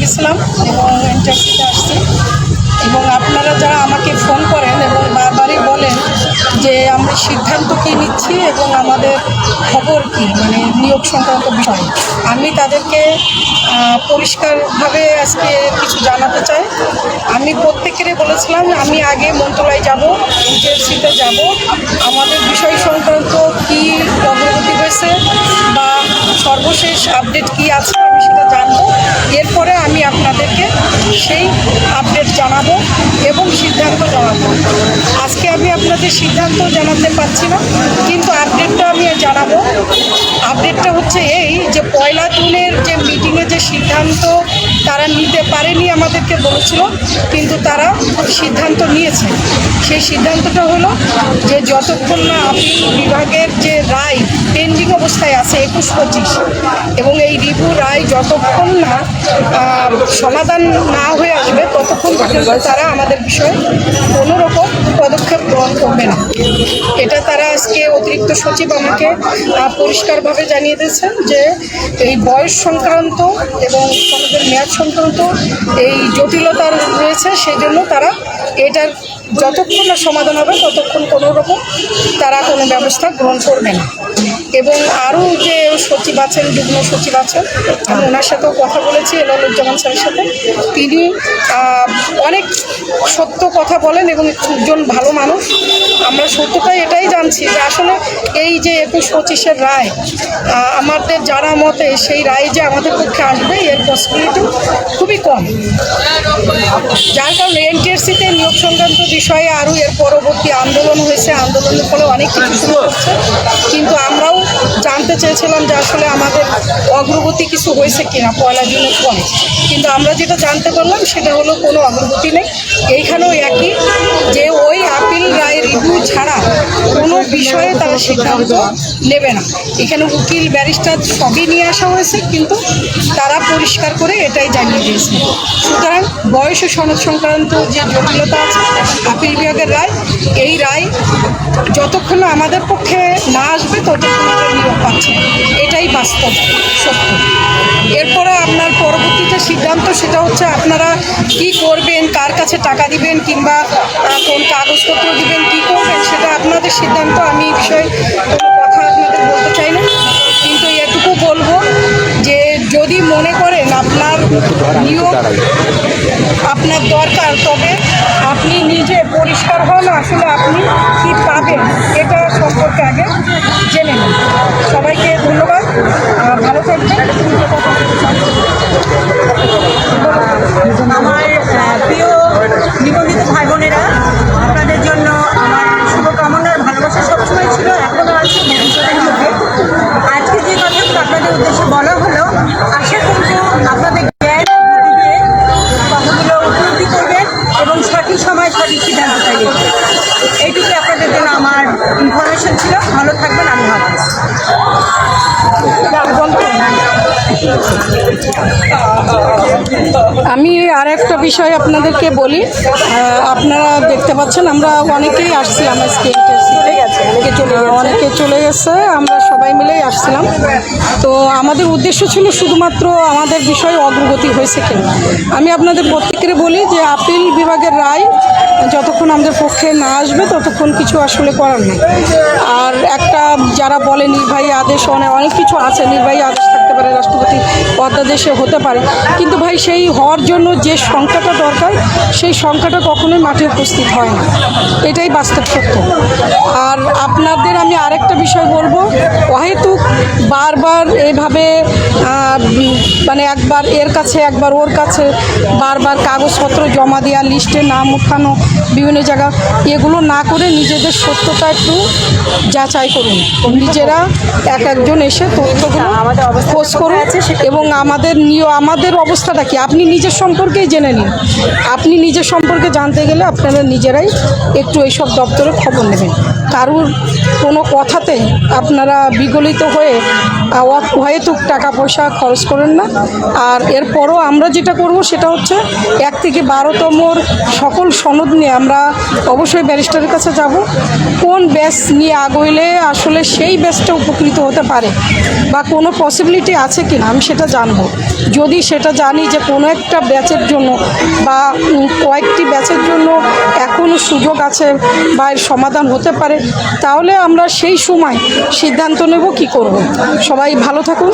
গেছিলাম এবং ইন্টারভিউতে আসছি। এবং আপনারা যারা আমাকে ফোন করেন এবং বারবারই বলেন যে আমরা সিদ্ধান্ত কী নিচ্ছি এবং আমাদের খবর কী মানে নিয়োগ সংক্রান্ত বিষয়, আমি তাদেরকে পরিষ্কারভাবে আজকে কিছু জানাতে চাই। আমি প্রত্যেকেরই বলেছিলাম, আমি আগে মন্ত্রণালয় যাব এনটিএসসিতে যাব। আমাদের বিষয় সংক্রান্ত কী অগ্রগতি হয়েছে বা সর্বশেষ আপডেট কি আছে আমি সেটা জানব এরপরে আমি আপনাদেরকে সেই আপডেট জানাব এবং সিদ্ধান্ত জানাব। আজকে আমি আপনাদের সিদ্ধান্ত জানাতে পারছি না, কিন্তু আপডেটটা আমি জানাব। আপডেটটা হচ্ছে এই যে পয়লা জুনের যে মিটিংয়ে যে সিদ্ধান্ত তারা নিতে পারেনি আমাদেরকে বলেছিল কিন্তু তারা সিদ্ধান্ত নিয়েছে। সেই সিদ্ধান্তটা হলো যে যতক্ষণ না আপিল বিভাগের যে রায় পেন্ডিং অবস্থায় আছে একুশ পঁচিশ এবং এই রিভিউ রায় যতক্ষণ না সমাধান না হয়ে আসবে ততক্ষণ পর্যন্ত তারা আমাদের বিষয়ে কোনো রকম পদক্ষেপ গ্রহণ করবে না। এটা তারা আজকে অতিরিক্ত সচিব আমাকে আহ, পরিষ্কারভাবে জানিয়ে দিয়েছেন যে এই বয়স সংক্রান্ত এবং সনদের মেয়াদ সংক্রান্ত এই জটিলতা রয়েছে, সেই জন্য তারা এটার যতক্ষণ না সমাধান হবে ততক্ষণ কোনো রকম তারা কোনো ব্যবস্থা গ্রহণ করবে না। এবং আরও যে সচিব আছেন, যুগ্ম সচিব আছেন, আমি ওনার সাথেও কথা বলেছি এলালুজ্জামান স্যারের সাথে। তিনি অনেক সত্য কথা বলেন এবং একজন ভালো মানুষ। আমরা সত্যটা এটাই জানছি যে আসলে এই যে একুশ পঁচিশের রায় আমাদের যারা মতে সেই রায় যে আমাদের পক্ষে আসবে, এর পসিবিলিটি খুবই কম। যার কারণে এনটিএসসিতে নিয়োগ সংক্রান্ত বিষয়ে আরও এর পরবর্তী আন্দোলন হয়েছে। আন্দোলনের ফলে অনেক কিছু শুরু হচ্ছে কিন্তু আমরাও জানতে চেয়েছিলাম যে আসলে আমাদের অগ্রগতি কিছু হয়েছে কিনা পয়লা জুনের পরে। কিন্তু আমরা যেটা জানতে পারলাম সেটা হলো কোনো অগ্রগতি নেই। এইখানেও একই যে ওই আপিল রায় রিভিউ ছাড়া কোনো বিষয়ে তারা সিদ্ধান্ত নেবে না। এখানে উকিল, ব্যারিস্টার সবই নিয়ে আসা হয়েছে, কিন্তু তারা পরিষ্কার করে এটাই জানিয়ে দিয়েছে। সুতরাং বয়স সনদ সংক্রান্ত যে জটিলতা আছে, আপিল বিভাগের রায়, এই রায় যতক্ষণ আমাদের পক্ষে না আসবে, ততক্ষণ আমরা নিয়োগ পাচ্ছি এটাই বাস্তব, সত্য। এরপরে আপনার পরবর্তীতে সিদ্ধান্ত সেটা হচ্ছে আপনারা কি করবেন, কার কাছে টাকা দিবেন, কিংবা কোন কাগজপত্র দিবেন, কি করবেন, সেটা আপনাদের সিদ্ধান্ত। আমি এই বিষয়ে কোনো কথা আপনাদের বলতে চাই না। কিন্তু এটুকু বলব যে যদি মনে করেন আপনার নিয়োগ আপনার দরকার, তবে আপনি নিজে পরিষ্কার হন, আসলে আপনি কি পাবেন, এটা সম্পর্কে আগে জেনে নিন। সবাইকে ধন্যবাদ ভালো থাকবেন। আমি আর একটা বিষয় আপনাদেরকে বলি আপনারা দেখতে পাচ্ছেন, আমরা অনেকেই আসছিলাম আজকে অনেকে চলে গেছে, আমরা সবাই মিলেই আসছিলাম। তো আমাদের উদ্দেশ্য ছিল শুধুমাত্র আমাদের বিষয়ে অগ্রগতি হয়েছে কিনা। আমি আপনাদের প্রত্যেকের বলি যে, আপিল বিভাগের রায় যতক্ষণ আমাদের পক্ষে না আসবে, ততক্ষণ কিছু আসলে করার নেই। আর একটা যারা বলে নির্বাহী আদেশ অনেক অনেক কিছু আছে, নির্বাহী আদেশ থাকতে পারে, রাষ্ট্রপতি অধ্যাদেশে হতে পারে। কিন্তু ভাই, সেই হওয়ার জন্য যে সংখ্যাটা দরকার, সেই সংখ্যাটা কখনোই মাঠে উপস্থিত হয় না। এটাই বাস্তব সত্য। আর আপনাদের আমি আরেকটা বিষয় বলব, অহেতুক বারবার এভাবে মানে একবার এর কাছে, একবার ওর কাছে, বারবার কাগজপত্র জমা দেওয়া, লিস্টে নাম উঠানো বিভিন্ন জায়গা এগুলো না করে নিজেদের সত্যতা একটু যাচাই করুন। নিজেরা এক একজন এসে তথ্যগুলো খোঁজ করুন এবং আমাদের নিয় আমাদের অবস্থাটা কি? আপনি নিজের সম্পর্কেই জেনে নিন। আপনি নিজের সম্পর্কে জানতে গেলে আপনারা নিজেরাই একটু এইসব দপ্তরে খবর নেবেন। কারুর কোনো কথাতে আপনারা বিগলিত হয়ে অ- টাকা পয়সা খরচ করেন না। আর এরপরও আমরা যেটা করব সেটা হচ্ছে এক থেকে বারোতমর সকল সনদ নিয়ে আমরা অবশ্যই ব্যারিস্টারের কাছে যাব। কোন ব্যাচ নিয়ে আগইলে আসলে সেই ব্যাচটা উপকৃত হতে পারে বা কোনো পসিবিলিটি আছে কি না আমি সেটা জানব। যদি সেটা জানি যে কোনো একটা ব্যাচের জন্য বা কয়েকটি ব্যাচের জন্য এখনও সুযোগ আছে বা এর সমাধান হতে পারে, তাহলে আমরা সেই সময় সিদ্ধান্ত নেব কি করব। সবাই ভালো থাকুন।